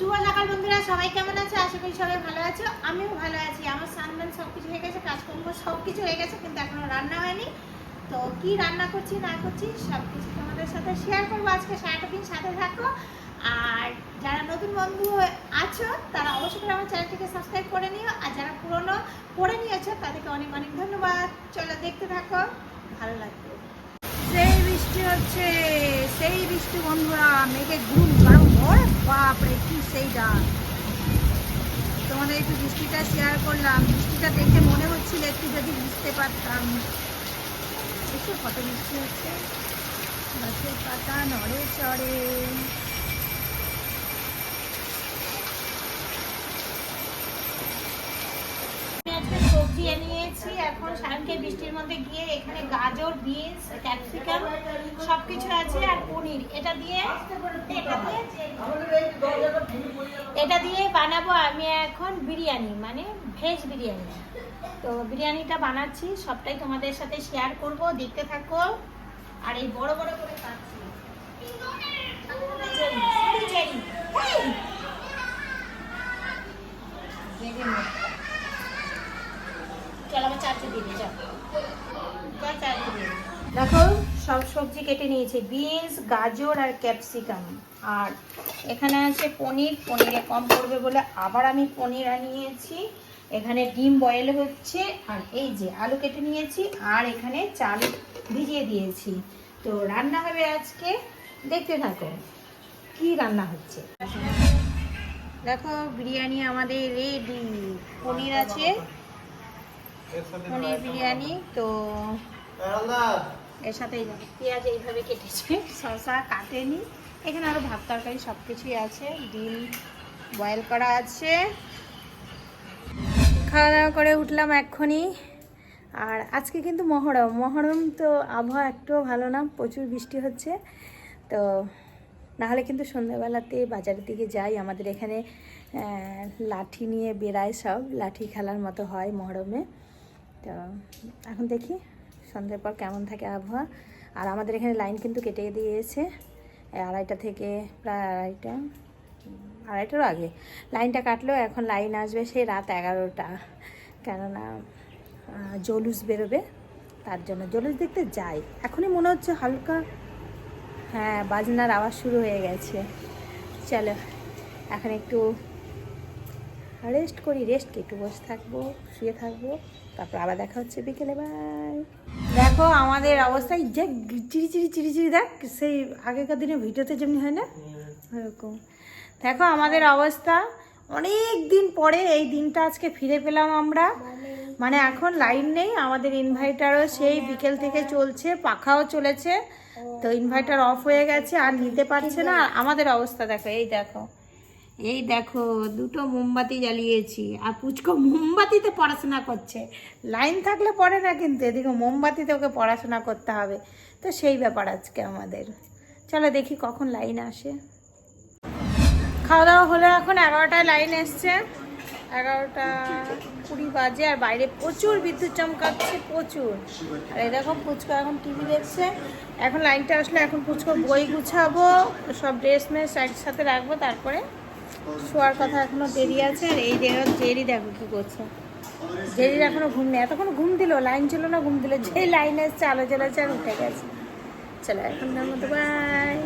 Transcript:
শুভ সকাল বন্ধুরা, সবাই কেমন আছে? আশা করি সবাই ভালো আছো। আমিও ভালো আছি। আমার সানদান সব কিছু হয়ে গেছে, কাজকর্ম সব কিছু হয়ে গেছে, কিন্তু এখনও রান্না হয়নি। তো কি রান্না করছি, না করছি সব কিছু তোমাদের সাথে শেয়ার করব আজকে। সারাটা দিন সাথে থাকো। আর যারা নতুন বন্ধু আছো, তারা অবশ্যই করে আমার চ্যানেলটিকে সাবস্ক্রাইব করে নিও। আর যারা পুরনো, করে নিয়েছো, তাদেরকে অনেক অনেক ধন্যবাদ। চলো দেখতে থাকো। ভালো লাগবে। সেই বৃষ্টি হচ্ছে, সেই বৃষ্টি বন্ধুরা, মেঘে ঘুম বাপরে, কি সেই ডাক। তোমাদের একটু বৃষ্টিটা শেয়ার করলাম। বৃষ্টিটা দেখে মনে হচ্ছিল একটু যদি বুঝতে পারতাম। একটু কত বৃষ্টি হচ্ছে। গাছের পাতা নড়ে চড়ে। এখন সারানকে বৃষ্টির মধ্যে গিয়ে এখানে গাজর বিনস ক্যাপসিকাম সব কিছু আছে আর পনির এটা দিয়ে এটা দিয়ে বানাবো আমি এখন বিরিয়ানি মানে ভেজ বিরিয়ানি তো বিরিয়ানিটা বানাচ্ছি সবটাই তোমাদের সাথে শেয়ার করব দেখতে থাকো আর এই বড় বড় করে কাটছি চেরি, দেখো সব সবজি কেটে নিয়েছে। বিনস গাজর আর ক্যাপসিকাম। আর এখানে আছে পনির। পনিরে কম পড়বে বলে আবার আমি পনির আনিয়েছি। এখানে ডিম বয়েল হচ্ছে। আর এই যে আলু কেটে নিয়েছি। আর এখানে চাল ভিজিয়ে দিয়েছি। তো রান্না হবে আজকে। দেখতে থাকো কি রান্না হচ্ছে। দেখো বিরিয়ানি আমাদের রেডি পনির আছে। পনির বিরিয়ানি তো এর সাথে পেঁয়াজ এইভাবে কেটেছে শসা কাটেনি। এখানে আরও ভাত তরকারি সব কিছুই আছে ডিম বয়েল করা আছে। খাওয়া দাওয়া করে উঠলাম এক্ষুনি। আর আজকে কিন্তু মহরম। মহরম তো আবহাওয়া একটুও ভালো না প্রচুর বৃষ্টি হচ্ছে। তো নাহলে কিন্তু সন্ধ্যাবেলাতে বাজারের দিকে যাই। আমাদের এখানে লাঠি নিয়ে বেড়ায় সব। লাঠি খেলার মতো হয় মহরমে। তো, এখন দেখি সন্ধ্যের পর কেমন থাকে আবহাওয়া। আর আমাদের এখানে লাইন কিন্তু কেটে দিয়েছে, আড়াইটা থেকে প্রায় আড়াইটা, আড়াইটারও আগে। লাইনটা কাটলেও এখন লাইন আসবে সেই রাত এগারোটা। কেননা জলুস বেরোবে, তার জন্য জলুস দেখতে যাই। এখনই মনে হচ্ছে হালকা হ্যাঁ বাজনার আওয়াজ শুরু হয়ে গেছে। চলো, এখন একটু রেস্ট করি, রেস্ট কি একটু বসে থাকব, শুয়ে থাকব, তারপর আবার দেখা হচ্ছে বিকেলে, বাই। দেখো আমাদের অবস্থায় যে চিড়ি চিড়ি চিড়ি চিড়ি, দেখ সেই আগেকার দিনে ভিডিওতে যেমনি হয় না? ওরকম। দেখো আমাদের অবস্থা, অনেক দিন পরে এই দিনটা আজকে ফিরে পেলাম আমরা। মানে এখন লাইন নেই, আমাদের ইনভার্টারও সেই বিকেল থেকে চলছে, পাখাও চলেছে। তো ইনভার্টার অফ হয়ে গেছে, আর নিতে পারছে না। আমাদের অবস্থা দেখো, এই দেখো। এই দেখো, দুটো মোমবাতি জ্বালিয়েছি। আর পুচকো মোমবাতিতে পড়াশোনা করছে। লাইন থাকলে পড়ে না কিন্তু, এদিকে মোমবাতিতে ওকে পড়াশোনা করতে হবে। তো সেই ব্যাপার আজকে আমাদের। চলো দেখি কখন লাইন আসে। খাওয়া দাওয়া হলো এখন, এগারোটায় লাইন এসছে। এগারোটা কুড়ি বাজে, আর বাইরে প্রচুর বিদ্যুৎ চমকাচ্ছে, প্রচুর। আর দেখো, পুচকো এখন টিভি দেখছে। এখন লাইনটা আসলে এখন পুচকো বই গুছাবো, সব ড্রেস মেস একসাথে রাখব, তারপরে শোয়ার কথা এখনও দেরি আছে, আর এই দেখো জেরি দেখো কি করছে। জেরির এখনও ঘুম নেই, এতক্ষণ ঘুম দিল, লাইন ছিল না, ঘুম দিল, যে লাইন এসছে, আলো জ্বলেছে আর উঠে গেছে। চলো এখন মতো বাই